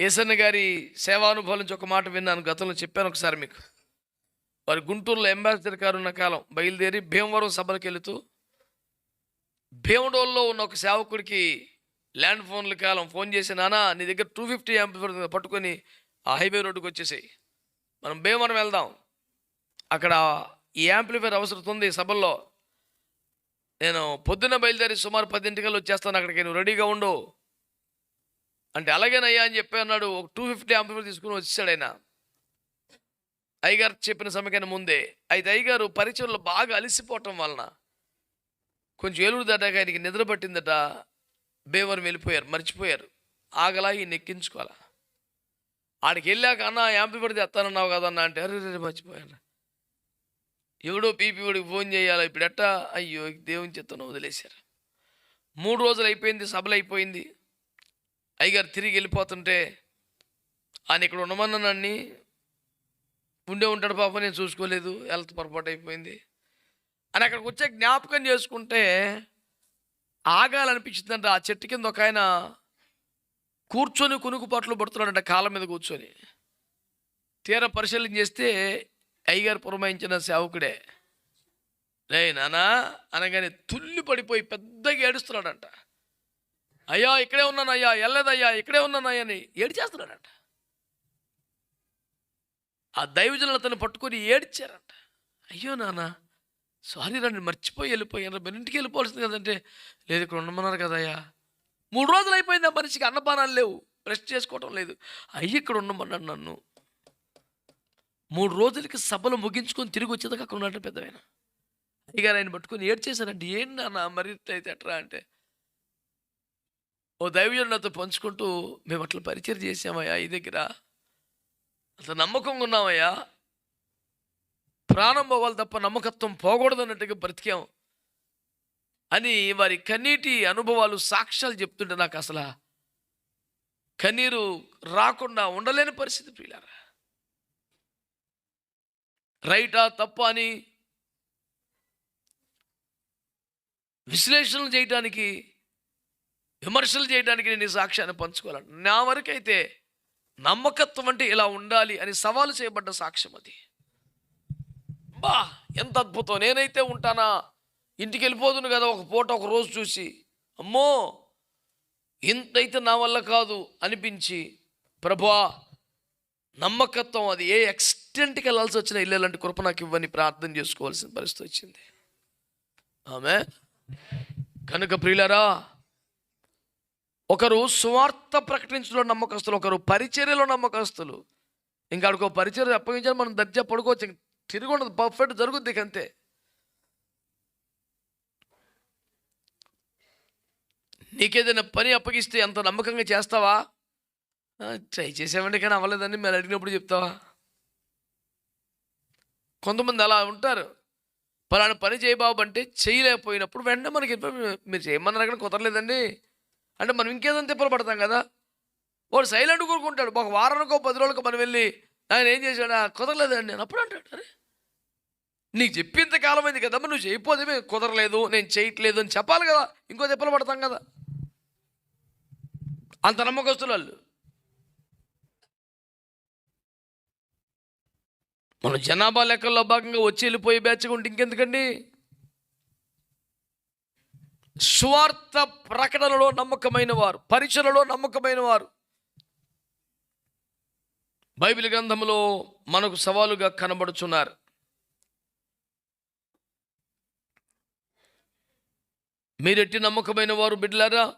ఏసన్న గారి సేవానుభవం నుంచి ఒక మాట విన్నాను గతంలో చెప్పాను ఒకసారి మీకు. వారి గుంటూరులో అంబాసిడర్ గారు ఉన్న కాలం బయలుదేరి భీమవరం సభలకు వెళుతూ భీమడోల్లో ఉన్న ఒక సేవకుడికి ల్యాండ్ ఫోన్ల కాలం ఫోన్ చేసి నానా నీ దగ్గర టూ ఫిఫ్టీ పట్టుకొని ఆ హైవే రోడ్డుకి వచ్చేసాయి. మనం భీమవరం వెళ్దాం. అక్కడ ఈ యాంప్లిఫైర్ అవసరం ఉంది సభల్లో. నేను పొద్దున్న బయలుదేరి సుమారు పదింటికల్లో వచ్చేస్తాను అక్కడికి. నువ్వు రెడీగా ఉండు. అంటే అలాగేనయ్యా అని చెప్పి అన్నాడు ఒక టూ ఫిఫ్టీ యాంప్లిఫైర్ తీసుకుని వచ్చాడు ఆయన. అయ్యగారు చెప్పిన సమయకైనా ముందే. అయితే అయ్యగారు పరిచయంలో బాగా అలసిపోవటం వలన కొంచెం ఏలూరు దాటాక ఆయనకి నిద్ర పట్టిందట. బేవరం వెళ్ళిపోయారు మర్చిపోయారు. ఆగలా ఈయన ఎక్కించుకోవాలా. ఆడికి వెళ్ళాక అన్న యాంప్లిఫైర్ తెస్తానన్నావు కదన్నా అంటే అరే రే మర్చిపోయాను ఎవడో పీపీవాడికి ఫోన్ చేయాలి ఇప్పుడు ఎట్టా అయ్యో దేవుని చెత్తను వదిలేశారు. మూడు రోజులు అయిపోయింది సభలు అయిపోయింది. అయ్యగారు తిరిగి వెళ్ళిపోతుంటే ఆయన ఇక్కడ ఉండమన్నానని ఉండే ఉంటాడు పాప నేను చూసుకోలేదు హెల్త్ పొరపాటు అయిపోయింది. అని అక్కడికి వచ్చే జ్ఞాపకం చేసుకుంటే ఆగాలనిపించిందంట. ఆ చెట్టు కింద ఒక ఆయన కూర్చొని కునుకుపాట్లు పడుతున్నాడంట కాళ్ళ మీద కూర్చొని. తీర పరిశీలన చేస్తే అయ్యగారు పురమాయించిన సేవకుడే. రే నానా అనగానే తుల్లి పడిపోయి పెద్దగా ఏడుస్తున్నాడంట. అయ్యా ఇక్కడే ఉన్నానయ్యా వెళ్ళలేదయ్యా ఇక్కడే ఉన్నాను అని అని ఏడ్చేస్తున్నాడంట. ఆ దైవజనులు అతను పట్టుకొని ఏడ్చారంట. అయ్యో నాన్న సారీ రండి మర్చిపోయి వెళ్ళిపోయాను మరి ఇంటికి వెళ్ళిపోవాల్సింది కదంటే. లేదు ఇక్కడ ఉండమన్నారు కదయ్యా మూడు రోజులు అయిపోయింది ఆ మనిషికి అన్నపానాలు లేవు రెస్ట్ చేసుకోవటం లేదు. అయ్యి ఇక్కడ ఉండమన్నాడు నన్ను. మూడు రోజులకి సభలు ముగించుకొని తిరిగి వచ్చేదాకా అక్కడ ఉన్నట్టు పెద్దవైన అయ్యగారు ఆయన పట్టుకొని ఏడ్చేశారంటే. ఏంటి నాన్న మరి అయితే ఎట్రా? అంటే ఓ దైవజనుడు నాతో పంచుకుంటూ మేము అట్లా పరిచయం చేసామయ్యా ఈ దగ్గర. అంత నమ్మకంగా ఉన్నామయ్యా. ప్రాణం పోవాలి తప్ప నమ్మకత్వం పోకూడదు అన్నట్టుగా బ్రతికాం. అని వారి కన్నీటి అనుభవాలు సాక్ష్యాలు చెప్తుంటే నాకు అసలు కన్నీరు రాకుండా ఉండలేని పరిస్థితి ప్రియులారా. రైటా తప్ప అని విశ్లేషణలు చేయటానికి విమర్శలు చేయడానికి నేను ఈ సాక్ష్యాన్ని పంచుకోవాలను నా వరకైతే నమ్మకత్వం అంటే ఇలా ఉండాలి అని సవాలు చేయబడ్డ సాక్ష్యం అది. బా ఎంత అద్భుతం. నేనైతే ఉంటానా? ఇంటికి వెళ్ళిపోదును కదా ఒక పూట ఒక రోజు చూసి. అమ్మో ఇంతైతే నా వల్ల కాదు అనిపించి. ప్రభా నమ్మకత్వం అది. ఏ ఎక్స్టెంట్కి వెళ్ళాల్సి వచ్చినా వెళ్ళాలంటే కృప నాకు ఇవ్వని ప్రార్థన చేసుకోవాల్సిన పరిస్థితి వచ్చింది. ఆమె కనుక ప్రియులరా ఒకరు స్వార్థ ప్రకటించడంలో నమ్మకస్తులు ఒకరు పరిచర్యలో నమ్మకస్తులు. ఇంకా అడుకో పరిచర్య అప్పగించాలి మనం దర్జా పడుకోవచ్చు తిరిగి ఉండదు పర్ఫెక్ట్ జరుగుద్ది అంతే. నీకేదైనా పని అప్పగిస్తే ఎంత నమ్మకంగా చేస్తావా? ట్రై చేసామంటే కానీ అవ్వలేదని మేము అడిగినప్పుడు చెప్తావా? కొంతమంది అలా ఉంటారు. పలానా పని చేయబాబు అంటే చేయలేకపోయినప్పుడు వెంటనే మనకి మీరు చేయమన్నారు కానీ కుదరలేదండి. అంటే మనం ఇంకేదైనా తిప్పలు పడతాం కదా. వాడు సైలెంట్ కూరుకుంటాడు. ఒక వారానికో పది రోజులకు మనం వెళ్ళి ఆయన ఏం చేశాడా? కుదరలేదండి. నేను అప్పుడు అంటాడు అరే నీకు చెప్పేంత కాలం అయింది కదా నువ్వు చేయకపోతే కుదరలేదు నేను చేయట్లేదు అని చెప్పాలి కదా. ఇంకో తిప్పలు పడతాం కదా. అంత నమ్మకస్తులు వాళ్ళు. మన జనాభా లెక్కల్లో భాగంగా వచ్చి వెళ్ళిపోయి బ్యాచ్ ఉంటే ఇంకెందుకండి? స్వార్థ ప్రకటనలో నమ్మకమైన వారు పరిచయలో నమ్మకమైన వారు బైబిల్ గ్రంథంలో మనకు సవాలుగా కనబడుచున్నారు. మీరెట్టి నమ్మకమైన వారు బిడ్డలారా?